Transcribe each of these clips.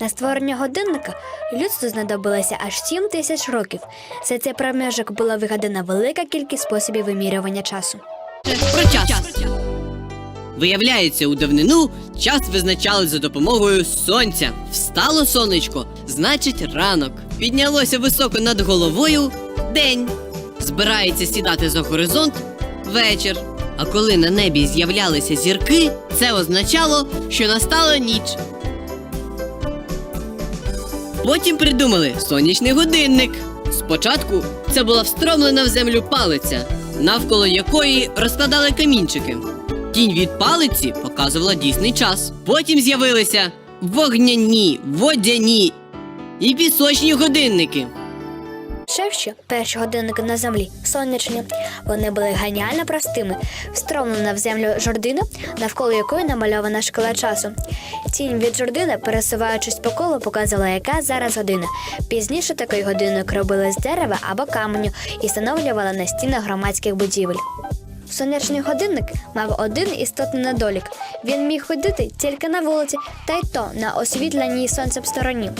На створення годинника людству знадобилося аж 7 тисяч років. За цей проміжок була вигадана велика кількість способів вимірювання часу. Про час. Виявляється, у давнину час визначали за допомогою сонця. Встало сонечко, значить ранок. Піднялося високо над головою день. Збирається сідати за горизонт вечір. А коли на небі з'являлися зірки, це означало, що настала ніч. Потім придумали сонячний годинник. Спочатку це була встромлена в землю палиця, навколо якої розкладали камінчики. Тінь від палиці показувала дійсний час. Потім з'явилися вогняні, водяні і пісочні годинники. Що перші годинники на землі сонячні. Вони були геніально простими, встромлена в землю жордина, навколо якої намальована шкала часу. Тінь від жордини, пересуваючись по колу, показувала, яка зараз година. Пізніше такий годинник робили з дерева або каменю і встановлювали на стінах громадських будівель. Сонячний годинник мав один істотний недолік. Він міг ходити тільки на вулиці, та й то на освітленій сонцем стороні.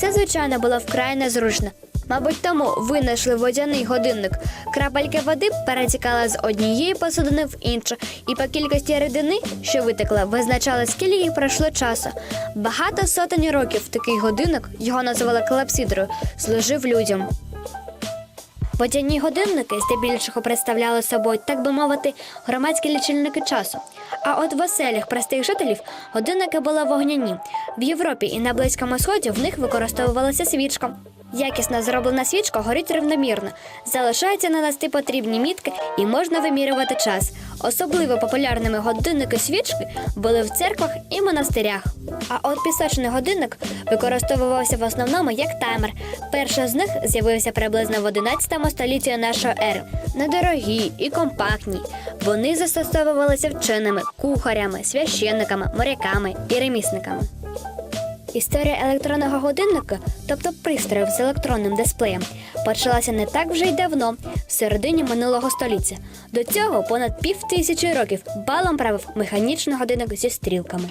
Це, звичайно, було вкрай незручно. Мабуть, тому винайшли водяний годинник. Крапельки води перетікали з однієї посудини в іншу, і по кількості рідини, що витекла, визначали, скільки пройшло часу. Багато сотень років такий годинник, його називали клапсідрою, служив людям. Водяні годинники здебільшого представляли собою, так би мовити, громадські лічильники часу. А от в оселях простих жителів годинники були вогняні. В Європі і на Близькому Сході в них використовувалася свічка. Якісно зроблена свічка горить рівномірно, залишаються нанести потрібні мітки і можна вимірювати час. Особливо популярними годинники свічки були в церквах і монастирях. А от пісочний годинник використовувався в основному як таймер. Перший з них з'явився приблизно в 11 столітті нашої ери. Недорогі і компактні. Вони застосовувалися вченими, кухарями, священниками, моряками і ремісниками. Історія електронного годинника, тобто пристроїв з електронним дисплеєм, почалася не так вже й давно, в середині минулого століття. До цього понад пів тисячі років балом правив механічний годинник зі стрілками.